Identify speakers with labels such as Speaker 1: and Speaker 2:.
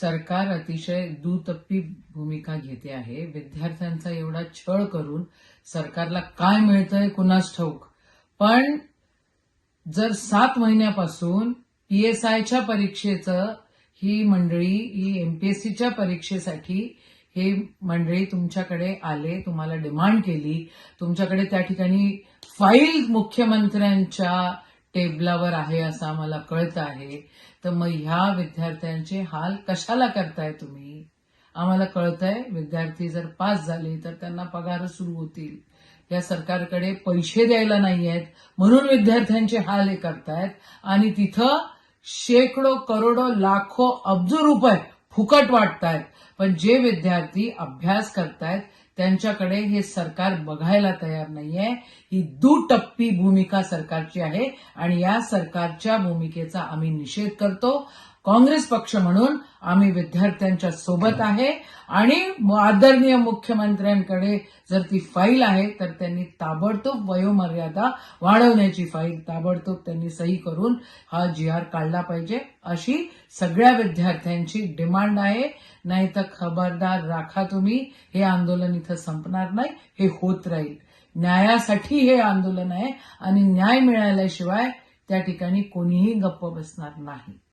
Speaker 1: सरकार अतिशय दुतप्पी भूमिका घेते आहे. विद्यार्थ्यांचा एवढा छळ करून सरकारला काय मिळतंय कुणास ठाऊक? पण जर सात महिन्यापासून पीएसआयच्या परीक्षेचं ही मंडळी ही एमपीएससीच्या परीक्षेसाठी हे मंडळी तुमच्याकडे आले तुम्हाला डिमांड केली तुमच्याकडे त्या ठिकाणी फाईल मुख्यमंत्र्यांच्या टेबलावर आहे असं आम्हाला कळत आहे. तर मग ह्या विद्यार्थ्यांचे हाल कशाला करताय तुम्ही? आम्हाला कळतंय विद्यार्थी जर पास झाले तर त्यांना पगार सुरू होतील. या सरकारकडे पैसे द्यायला नाही आहेत म्हणून विद्यार्थ्यांचे हाल हे करतायत. आणि तिथं शेकडो करोडो लाखो अब्ज रुपये फुकट वाटतायत. पण जे विद्यार्थी अभ्यास करतायत त्यांच्याकडे हे सरकार बघायला तयार नाहीये. ही दुटप्पी भूमिका सरकारची आहे आणि या सरकारच्या भूमिकेचा आम्ही निषेध करतो. काँग्रेस पक्ष म्हणून आम्ही विद्यार्थ्यांच्या सोबत आहे. आणि आदरणीय मुख्यमंत्र्यांकडे जर ती फाईल आहे तर त्यांनी ताबडतोब वयोमर्यादा वाढवण्याची फाईल ताबडतोब त्यांनी सही करून हा जी आर काढला पाहिजे. अशी सगळ्या विद्यार्थ्यांची डिमांड आहे. नाही तर खबरदार राखा तुम्ही. हे आंदोलन इथं संपणार नाही हे होत राहील. न्यायासाठी हे आंदोलन आहे आणि न्याय मिळाल्याशिवाय त्या ठिकाणी कोणीही गप्प बसणार नाही.